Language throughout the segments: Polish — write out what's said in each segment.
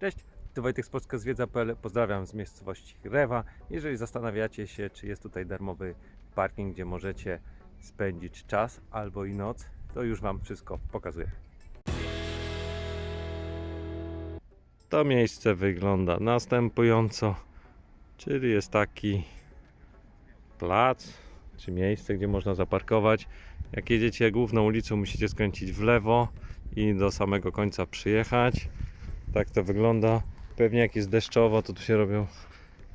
Cześć, tu Wojtek z Polska Zwiedza.pl. Pozdrawiam z miejscowości Rewa. Jeżeli zastanawiacie się, czy jest tutaj darmowy parking, gdzie możecie spędzić czas albo i noc, to już Wam wszystko pokazuję. To miejsce wygląda następująco, czyli jest taki plac, czy miejsce, gdzie można zaparkować. Jak jedziecie główną ulicą, musicie skręcić w lewo i do samego końca przyjechać. Tak to wygląda. Pewnie jak jest deszczowo, to tu się robią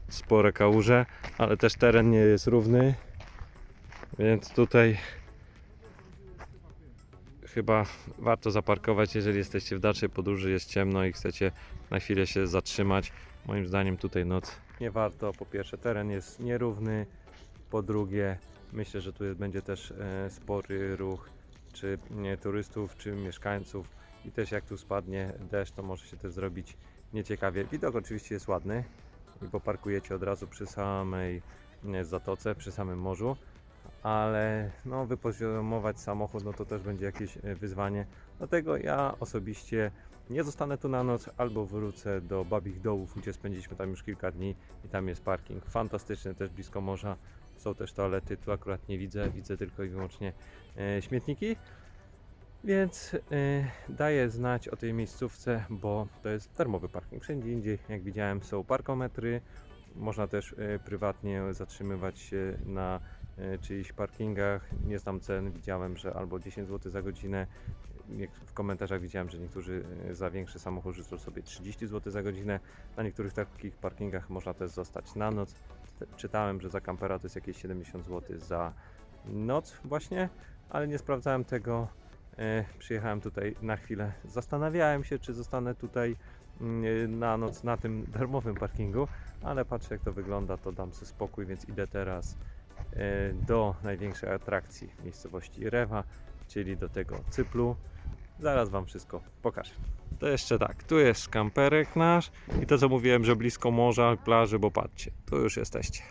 spore kałuże, ale też teren nie jest równy. Więc tutaj chyba warto zaparkować, jeżeli jesteście w dalszej podróży, jest ciemno i chcecie na chwilę się zatrzymać. Moim zdaniem tutaj noc nie warto. Po pierwsze, teren jest nierówny. Po drugie, myślę, że tu będzie też e, spory ruch czy turystów, czy mieszkańców. I też jak tu spadnie deszcz, to może się też zrobić nieciekawie. Widok oczywiście jest ładny i poparkujecie od razu przy samej zatoce, przy samym morzu, ale no, wypoziomować samochód no to też będzie jakieś e, wyzwanie. Dlatego ja osobiście nie zostanę tu na noc, albo wrócę do Babich Dołów, gdzie spędziliśmy tam już kilka dni i tam jest parking fantastyczny, też blisko morza. Są też toalety, tu akurat nie widzę, widzę tylko i wyłącznie e, śmietniki. Więc y, daję znać o tej miejscówce, bo to jest darmowy parking. Wszędzie indziej, jak widziałem, są parkometry. Można też y, prywatnie zatrzymywać się na y, czyichś parkingach. Nie znam cen, widziałem, że albo 10 zł za godzinę. W komentarzach widziałem, że niektórzy y, za większy samochód rzucą sobie 30 zł za godzinę. Na niektórych takich parkingach można też zostać na noc. Czytałem, że za kampera to jest jakieś 70 zł za noc właśnie, ale nie sprawdzałem tego. E, przyjechałem tutaj na chwilę. Zastanawiałem się, czy zostanę tutaj mm, na noc na tym darmowym parkingu, ale patrzę jak to wygląda, to dam sobie spokój, więc idę teraz e, do największej atrakcji w miejscowości Rewa, czyli do tego cyplu. Zaraz Wam wszystko pokażę. To jeszcze tak, tu jest kamperek nasz i to co mówiłem, że blisko morza, plaży, bo patrzcie, tu już jesteście.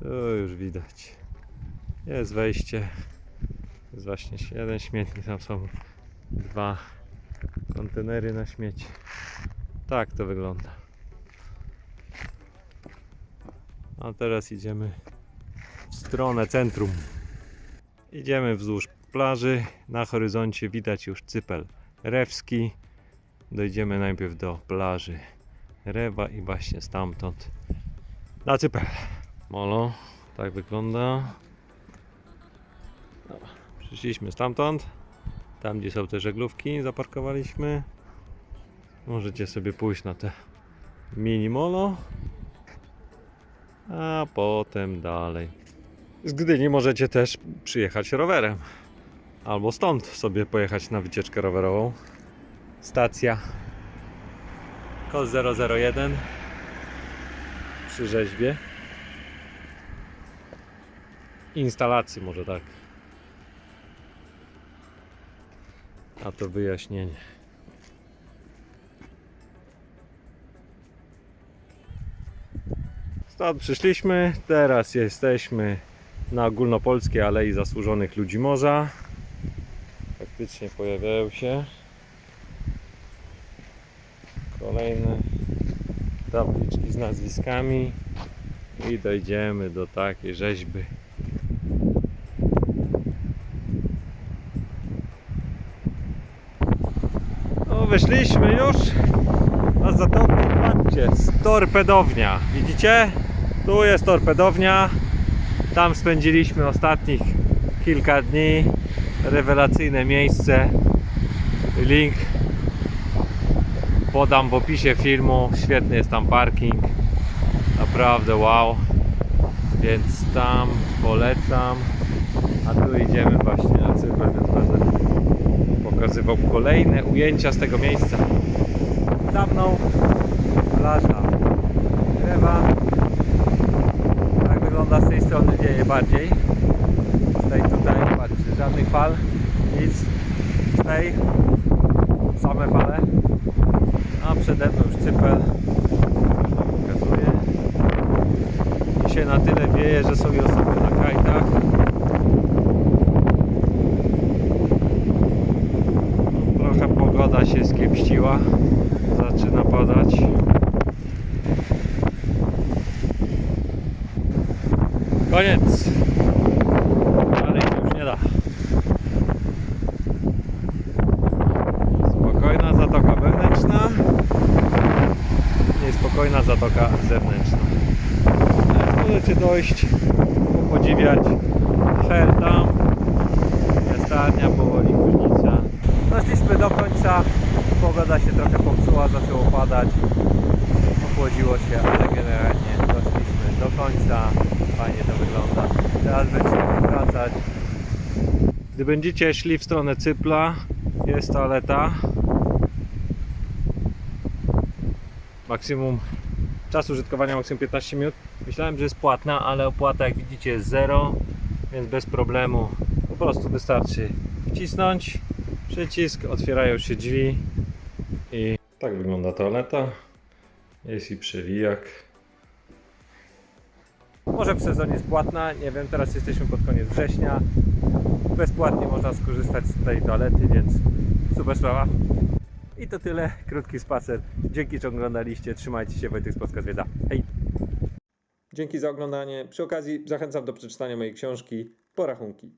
Tu już widać. Jest wejście. Jest właśnie jeden śmietnik, tam są dwa kontenery na śmieci. Tak to wygląda. A teraz idziemy w stronę centrum. Idziemy wzdłuż plaży. Na horyzoncie widać już cypel rewski. Dojdziemy najpierw do plaży Rewa i właśnie stamtąd na cypel. Molo, tak wygląda. Przyszliśmy stamtąd. Tam gdzie są te żeglówki zaparkowaliśmy. Możecie sobie pójść na te mini molo. A potem dalej. Z Gdyni możecie też przyjechać rowerem. Albo stąd sobie pojechać na wycieczkę rowerową. Stacja KOS 001 przy rzeźbie. Instalacji może tak. A to wyjaśnienie. Stąd przyszliśmy, teraz jesteśmy na ogólnopolskiej Alei Zasłużonych Ludzi Morza. Faktycznie pojawiają się kolejne tabliczki z nazwiskami i dojdziemy do takiej rzeźby. Wyszliśmy już na zatokę. Patrzcie, torpedownia. Widzicie? Tu jest torpedownia. Tam spędziliśmy ostatnich kilka dni. Rewelacyjne miejsce. Link podam w opisie filmu. Świetny jest tam parking. Naprawdę wow. Więc tam polecam. A tu idziemy właśnie na Cypr, pokazywał kolejne ujęcia z tego miejsca. Za mną plaża Krewa. Tak wygląda z tej strony wieje bardziej. Z tej tutaj, patrzcie, żadnych fal, nic. Z tej same fale. A przede mną już cypel. Pokazuję. Dzisiaj na tyle wieje, że i osoby na kajtach. się skiepściła, zaczyna padać. Koniec. Już nie da. Spokojna zatoka wewnętrzna. Niespokojna zatoka zewnętrzna. Teraz możecie dojść, podziwiać her tam. Starnia powoli później. Doszliśmy do końca. Pogoda się trochę popsuła, zaczęło padać. Ochłodziło się, ale generalnie doszliśmy do końca. Fajnie to wygląda. Teraz będziemy wracać. Gdy będziecie szli w stronę Cypla, jest toaleta. Maksimum czas użytkowania maksimum 15 minut. Myślałem, że jest płatna, ale opłata jak widzicie jest zero, więc bez problemu po prostu wystarczy wcisnąć przycisk, otwierają się drzwi i tak wygląda toaleta. Jest i przewijak. Może w sezonie jest płatna, nie wiem, teraz jesteśmy pod koniec września. Bezpłatnie można skorzystać z tej toalety, więc super sprawa. I to tyle, krótki spacer. Dzięki, że oglądaliście. Trzymajcie się, Wojtek z Polska Zwiedza. Hej! Dzięki za oglądanie. Przy okazji zachęcam do przeczytania mojej książki Porachunki.